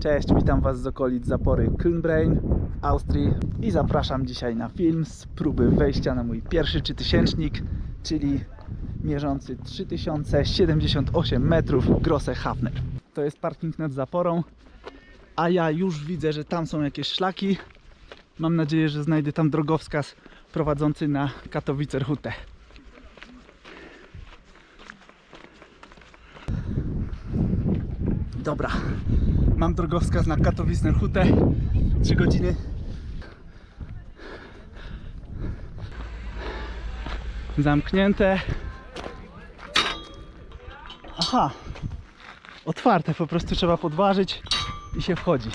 Cześć, witam Was z okolic zapory Köln-Brain w Austrii i zapraszam dzisiaj na film z próby wejścia na mój pierwszy czytysięcznik, czyli mierzący 3078 metrów Grosse Hafner. To jest parking nad zaporą, a ja już widzę, że tam są jakieś szlaki. Mam nadzieję, że znajdę tam drogowskaz prowadzący na Katowice Hutę. Dobra, mam drogowskaz na Katowice Hutę. 3 godziny. Zamknięte. Aha, otwarte, po prostu trzeba podważyć i się wchodzi.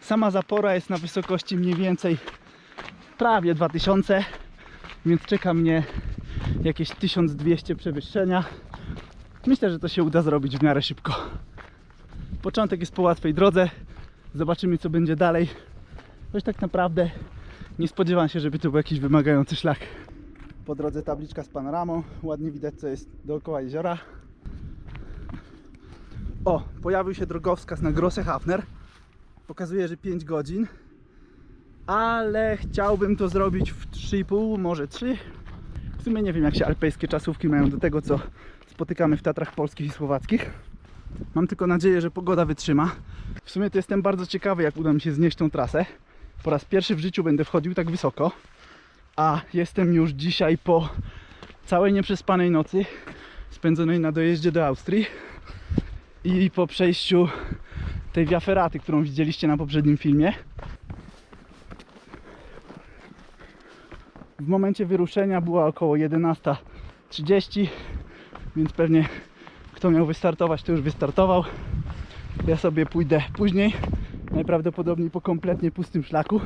Sama zapora jest na wysokości mniej więcej prawie 2000, więc czeka mnie jakieś 1200 przewyższenia. Myślę, że to się uda zrobić w miarę szybko. Początek jest po łatwej drodze. Zobaczymy, co będzie dalej. Choć tak naprawdę nie spodziewam się, żeby to był jakiś wymagający szlak. Po drodze tabliczka z panoramą. Ładnie widać, co jest dookoła jeziora. O, pojawił się drogowskaz na Grosse Hafner. Pokazuje, że 5 godzin. Ale chciałbym to zrobić w 3,5, może 3. W sumie nie wiem, jak się alpejskie czasówki mają do tego, co spotykamy w Tatrach polskich i słowackich. Mam tylko nadzieję, że pogoda wytrzyma. W sumie to jestem bardzo ciekawy, jak uda mi się znieść tą trasę. Po raz pierwszy w życiu będę wchodził tak wysoko. A jestem już dzisiaj po całej nieprzespanej nocy spędzonej na dojeździe do Austrii i po przejściu tej wiaferaty, którą widzieliście na poprzednim filmie. W momencie wyruszenia była około 11.30, więc pewnie kto miał wystartować, to już wystartował. Ja sobie pójdę później, najprawdopodobniej po kompletnie pustym szlaku.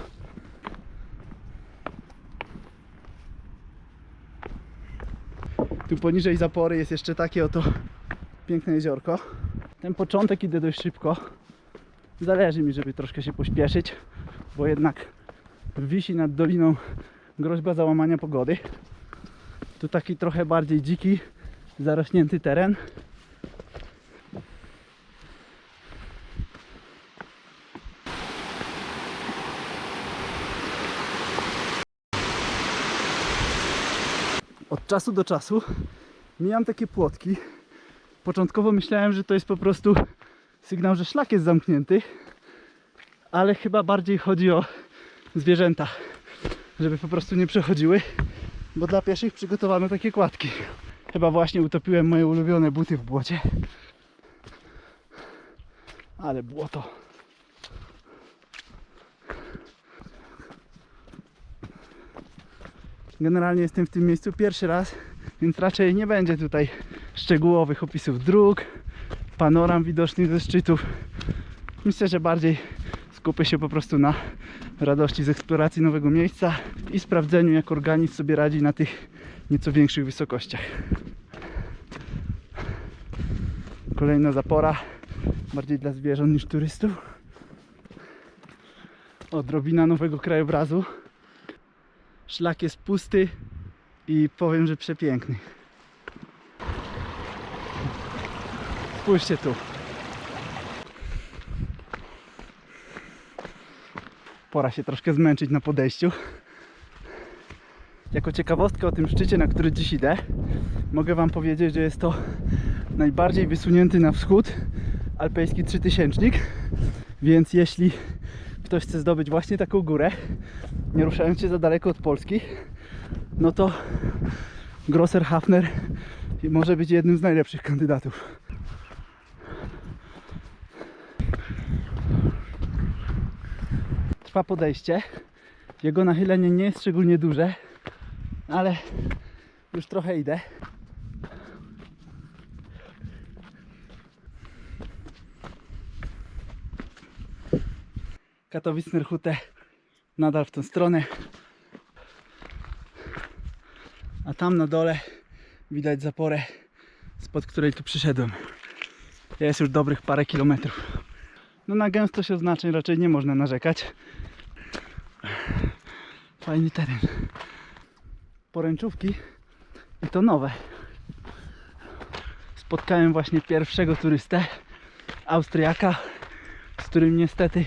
Tu poniżej zapory jest jeszcze takie oto piękne jeziorko. Ten początek idę dość szybko. Zależy mi, żeby troszkę się pośpieszyć, bo jednak wisi nad doliną groźba załamania pogody. Tu taki trochę bardziej dziki, zarośnięty teren. Czasu do czasu mijam takie płotki. Początkowo myślałem, że to jest po prostu sygnał, że szlak jest zamknięty, ale chyba bardziej chodzi o zwierzęta, żeby po prostu nie przechodziły, bo dla pieszych przygotowano takie kładki. Chyba właśnie utopiłem moje ulubione buty w błocie. Ale błoto. Generalnie jestem w tym miejscu pierwszy raz, więc raczej nie będzie tutaj szczegółowych opisów dróg, panoram widocznych ze szczytów. Myślę, że bardziej skupię się po prostu na radości z eksploracji nowego miejsca i sprawdzeniu, jak organizm sobie radzi na tych nieco większych wysokościach. Kolejna zapora, bardziej dla zwierząt niż turystów. Odrobina nowego krajobrazu. Szlak jest pusty i powiem, że przepiękny. Spójrzcie tu. Pora się troszkę zmęczyć na podejściu. Jako ciekawostkę o tym szczycie, na który dziś idę, mogę Wam powiedzieć, że jest to najbardziej wysunięty na wschód alpejski trzytysięcznik. Więc jeśli ktoś chce zdobyć właśnie taką górę, nie ruszając się za daleko od Polski, no to Grosser Hafner może być jednym z najlepszych kandydatów. Trwa podejście. Jego nachylenie nie jest szczególnie duże, ale już trochę idę. Katowicner Hutę nadal w tą stronę. A tam na dole widać zaporę, spod której tu przyszedłem. Jest już dobrych parę kilometrów. No na gęstość oznaczeń raczej nie można narzekać. Fajny teren. Poręczówki i to nowe. Spotkałem właśnie pierwszego turystę, Austriaka z którym niestety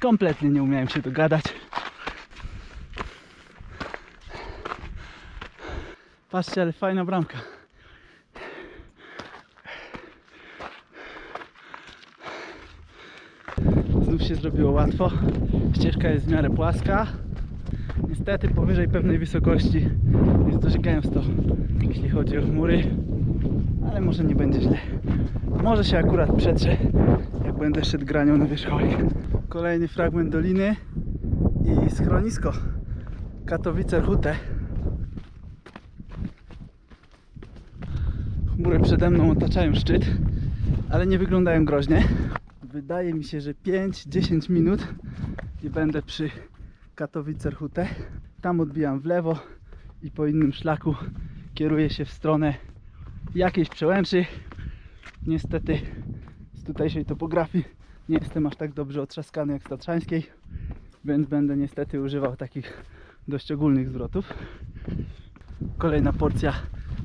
kompletnie nie umiałem się dogadać. Patrzcie, ale fajna bramka. Znów się zrobiło łatwo. Ścieżka jest w miarę płaska. Niestety powyżej pewnej wysokości jest dość gęsto, jeśli chodzi o chmury. Ale może nie będzie źle. Może się akurat przetrze, jak będę szedł granią na wierzchołek. Kolejny fragment doliny i schronisko. Katowice Hute. Chmury przede mną otaczają szczyt, ale nie wyglądają groźnie. Wydaje mi się, że 5-10 minut i będę przy Katowice Hute. Tam odbijam w lewo i po innym szlaku kieruję się w stronę jakiejś przełęczy. Niestety z tutejszej topografii nie jestem aż tak dobrze otrzaskany jak z tatrzańskiej, więc będę niestety używał takich dość ogólnych zwrotów. Kolejna porcja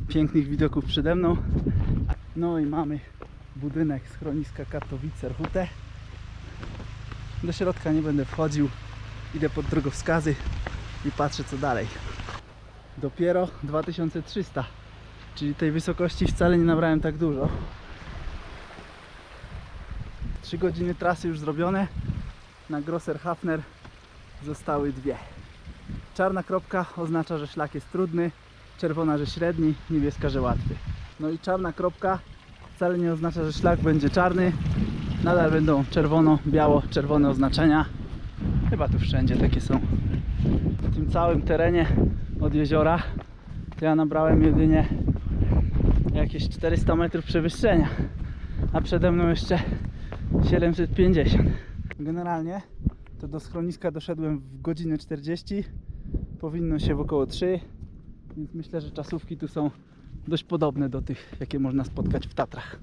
pięknych widoków przede mną. No i mamy budynek schroniska Katowice Hute. Do środka nie będę wchodził. Idę pod drogowskazy i patrzę co dalej. Dopiero 2300, czyli tej wysokości wcale nie nabrałem tak dużo. 3 godziny trasy już zrobione. Na Grosser Hafner zostały dwie. Czarna kropka oznacza, że szlak jest trudny, czerwona, że średni, niebieska, że łatwy. No i czarna kropka wcale nie oznacza, że szlak będzie czarny. Nadal będą czerwono, biało, czerwone oznaczenia. Chyba tu wszędzie takie są. W tym całym terenie od jeziora ja nabrałem jedynie jakieś 400 metrów przewyższenia, a przede mną jeszcze 750. Generalnie to do schroniska doszedłem w godzinę 40. Powinno się w około 3, więc myślę, że czasówki tu są dość podobne do tych, jakie można spotkać w Tatrach.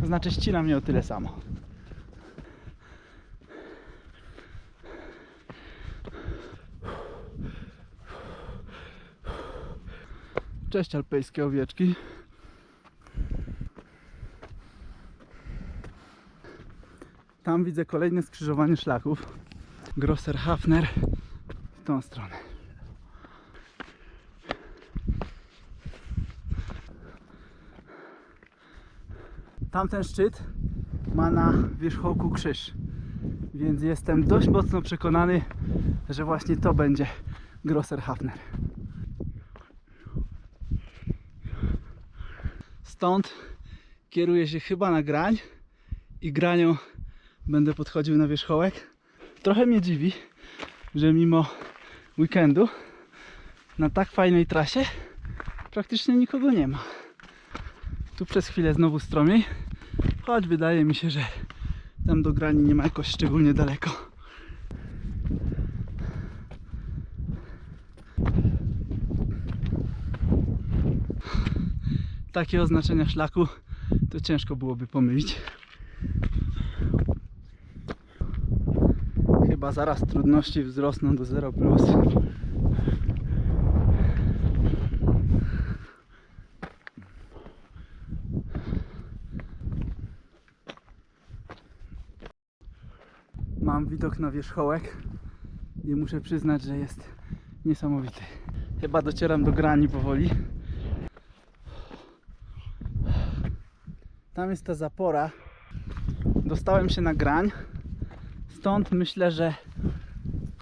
To znaczy ścina mnie o tyle samo. Cześć alpejskie owieczki. Tam widzę kolejne skrzyżowanie szlaków. Grosser Hafner w tą stronę. Tamten szczyt ma na wierzchołku krzyż. Więc jestem dość mocno przekonany, że właśnie to będzie Grosser Hafner. Stąd kieruję się chyba na grań i granią będę podchodził na wierzchołek. Trochę mnie dziwi, że mimo weekendu na tak fajnej trasie praktycznie nikogo nie ma. Tu przez chwilę znowu stromiej, choć wydaje mi się, że tam do grani nie ma jakoś szczególnie daleko. Takie oznaczenia szlaku to ciężko byłoby pomylić. Chyba zaraz trudności wzrosną do 0 plus. Mam widok na wierzchołek i muszę przyznać, że jest niesamowity. Chyba docieram do grani powoli. Tam jest ta zapora. Dostałem się na grań. Stąd myślę, że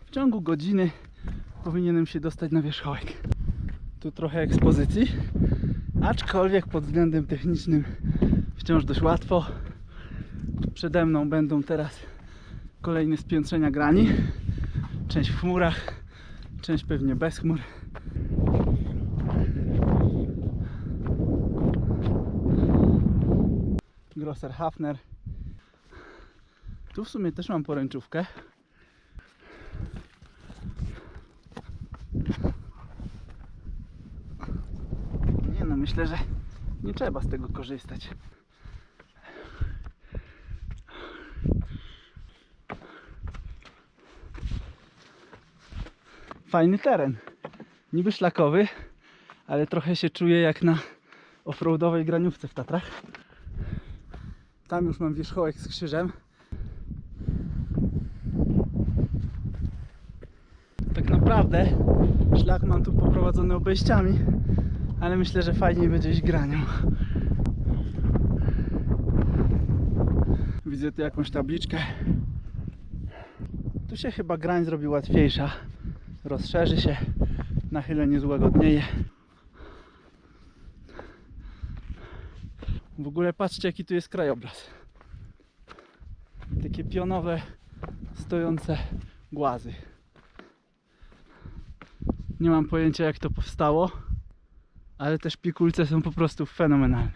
w ciągu godziny powinienem się dostać na wierzchołek. Tu trochę ekspozycji, aczkolwiek pod względem technicznym wciąż dość łatwo. Przede mną będą teraz kolejne spiętrzenia grani. Część w chmurach, część pewnie bez chmur. Grosser Hafner. Tu w sumie też mam poręczówkę. Nie no, myślę, że nie trzeba z tego korzystać. fajny teren. Niby szlakowy, ale trochę się czuję jak na offroadowej graniówce w Tatrach. Tam już mam wierzchołek z krzyżem. Tak naprawdę szlak mam tu poprowadzony obejściami, ale myślę, że fajniej będzie iść granią. Widzę tu jakąś tabliczkę. Tu się chyba grań zrobi łatwiejsza. Rozszerzy się, nachylenie złagodnieje. W ogóle patrzcie jaki tu jest krajobraz. Takie pionowe, stojące głazy. Nie mam pojęcia jak to powstało, ale te szpikulce są po prostu fenomenalne.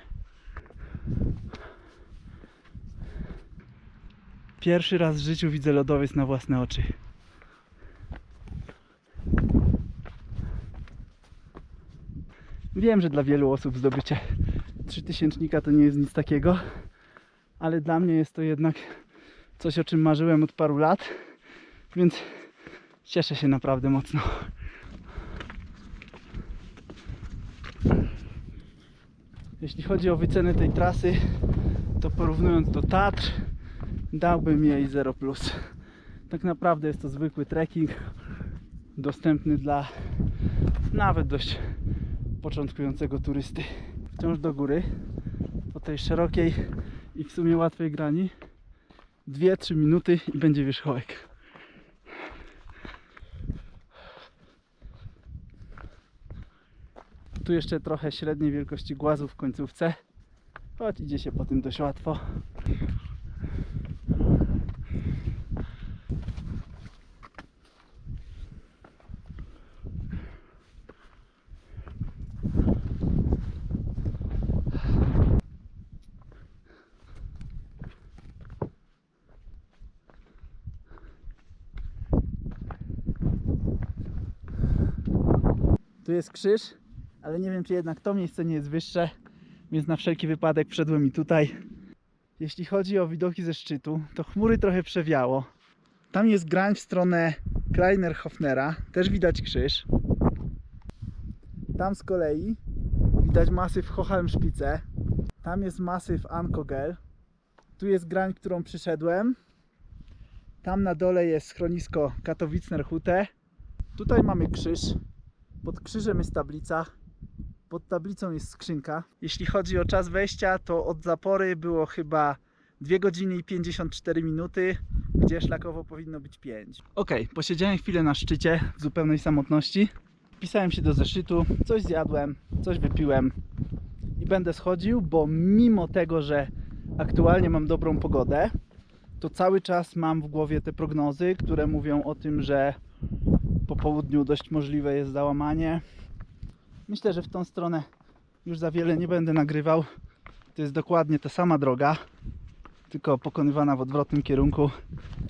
Pierwszy raz w życiu widzę lodowiec na własne oczy. Wiem, że dla wielu osób zdobycie trzytysięcznika to nie jest nic takiego, ale dla mnie jest to jednak coś, o czym marzyłem od paru lat, więc cieszę się naprawdę mocno. Jeśli chodzi o wycenę tej trasy, to porównując do Tatr, dałbym jej 0. Tak naprawdę jest to zwykły trekking, dostępny dla nawet dość początkującego turysty. Wciąż do góry, po tej szerokiej i w sumie łatwej grani. 2-3 minuty i będzie wierzchołek. Tu jeszcze trochę średniej wielkości głazów w końcówce, choć idzie się po tym dość łatwo. Jest krzyż, ale nie wiem, czy jednak to miejsce nie jest wyższe, więc na wszelki wypadek wszedłem i tutaj. Jeśli chodzi o widoki ze szczytu, to chmury trochę przewiało. Tam jest grań w stronę Kleinerhofnera, też widać krzyż. Tam z kolei widać masyw Hohelmspitze. Tam jest masyw Ankogel. Tu jest grań, którą przyszedłem. Tam na dole jest schronisko Katowicner-Hute. Tutaj mamy krzyż. Pod krzyżem jest tablica. Pod tablicą jest skrzynka. Jeśli chodzi o czas wejścia, to od zapory było chyba 2 godziny i 54 minuty, gdzie szlakowo powinno być 5. Ok, posiedziałem chwilę na szczycie w zupełnej samotności. Pisałem się do zeszytu, coś zjadłem, coś wypiłem i będę schodził, bo mimo tego, że aktualnie mam dobrą pogodę, to cały czas mam w głowie te prognozy, które mówią o tym, że po południu dość możliwe jest załamanie. Myślę, że w tą stronę już za wiele nie będę nagrywał. To jest dokładnie ta sama droga, tylko pokonywana w odwrotnym kierunku.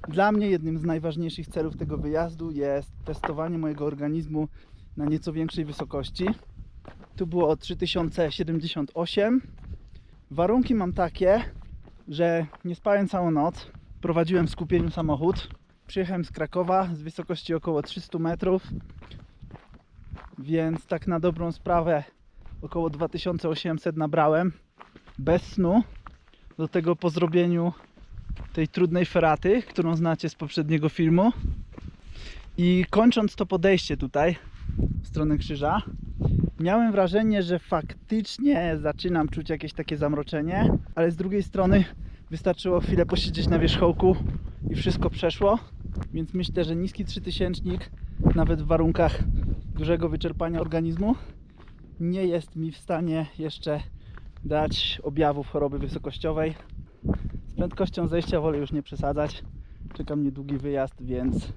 Dla mnie jednym z najważniejszych celów tego wyjazdu jest testowanie mojego organizmu na nieco większej wysokości. Tu było 3078. Warunki mam takie, że nie spałem całą noc. Prowadziłem w skupieniu samochód. Przyjechałem z Krakowa z wysokości około 300 metrów, więc tak na dobrą sprawę około 2800 nabrałem bez snu. Do tego po zrobieniu tej trudnej feraty, którą znacie z poprzedniego filmu. I kończąc to podejście tutaj w stronę krzyża, miałem wrażenie, że faktycznie zaczynam czuć jakieś takie zamroczenie, ale z drugiej strony wystarczyło chwilę posiedzieć na wierzchołku i wszystko przeszło. Więc myślę, że niski 3000 nawet w warunkach dużego wyczerpania organizmu nie jest mi w stanie jeszcze dać objawów choroby wysokościowej. Z prędkością zejścia wolę już nie przesadzać. Czeka mnie długi wyjazd, więc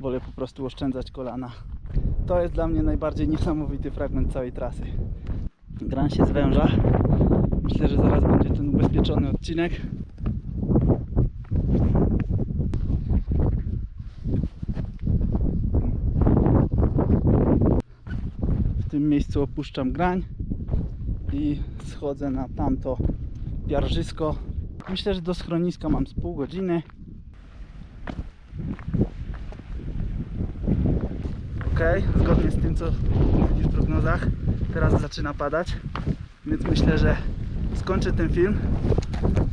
wolę po prostu oszczędzać kolana. To jest dla mnie najbardziej niesamowity fragment całej trasy. Gran się zwęża. Myślę, że zaraz będzie ten ubezpieczony odcinek. W tym miejscu opuszczam grań i schodzę na tamto piarżysko. Myślę, że do schroniska mam z pół godziny. Ok, zgodnie z tym co widzi w prognozach, teraz zaczyna padać, więc myślę, że skończę ten film.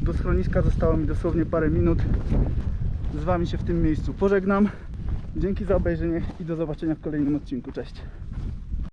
Do schroniska zostało mi dosłownie parę minut. Z Wami się w tym miejscu pożegnam Dzięki za obejrzenie i do zobaczenia w kolejnym odcinku. Cześć.